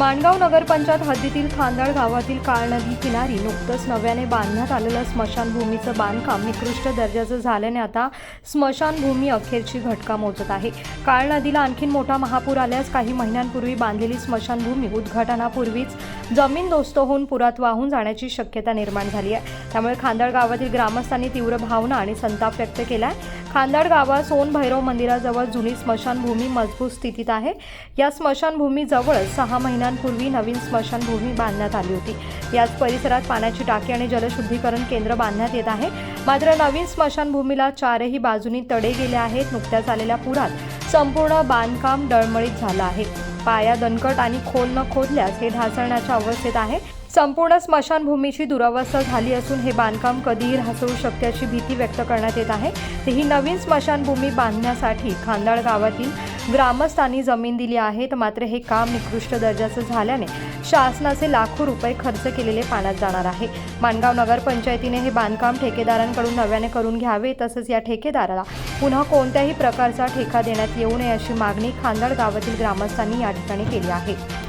माणगाव नगरपंचायत हद्दीतील खांदळ गावातील काळ नदी किनारी नुकतंच नव्याने बांधण्यात आलेलं स्मशानभूमीचं बांधकाम निकृष्ट दर्जाचं झाल्याने आता स्मशानभूमी अखेरची घटका मोजत आहे. काळ नदीला आणखीन मोठा महापूर आल्यास काही महिन्यांपूर्वी बांधलेली स्मशानभूमी उद्घाटनापूर्वीच जमीनदोस्त होऊन पुरात वाहून जाण्याची शक्यता निर्माण झाली आहे. त्यामुळे खांदळ गावातील ग्रामस्थांनी तीव्र भावना आणि संताप व्यक्त केला आहे खांदाड गावात सोनभैरव मंदिराजवळ जुनी स्मशानभूमी मजबूत स्थितीत आहे. या स्मशानभूमीजवळच सहा महिन्या महिन्यांपूर्वी नवीन स्मशानभूमी बांधण्यात आली होती. याच परिसरात पाण्याची टाकी आणि जलशुद्धीकरण केंद्र बांधण्यात येत आहे. मात्र नवीन स्मशानभूमीला चारही बाजूनी तडे गेले आहेत. नुकत्याच आलेल्या पुरात संपूर्ण बांधकाम डळमळीत झालं आहे. पाया दणकट आणि खोल न खोदल्यास हे ढासळण्याच्या अवस्थेत आहे. संपूर्ण स्मशानभूमीची दुरावस्था झाली असून हे बांधकाम कधीही ढासळू शकते भीती व्यक्त करण्यात येत आहे. ही नवीन स्मशानभूमी बांधण्यासाठी खांदाळ गावातील ग्रामस्थांनी जमीन दिली आहे तर मात्र हे काम निकृष्ट दर्जाचं झाल्याने शासनाचे लाखो रुपये खर्च केलेले पाण्यात जाणार आहे. माणगाव नगरपंचायतीने हे बांधकाम ठेकेदारांकडून नव्याने करून घ्यावे तसंच या ठेकेदाराला पुन्हा कोणत्याही प्रकारचा ठेका देण्यात येऊ नये अशी मागणी खांदळ गावातील ग्रामस्थांनी या ठिकाणी केली आहे.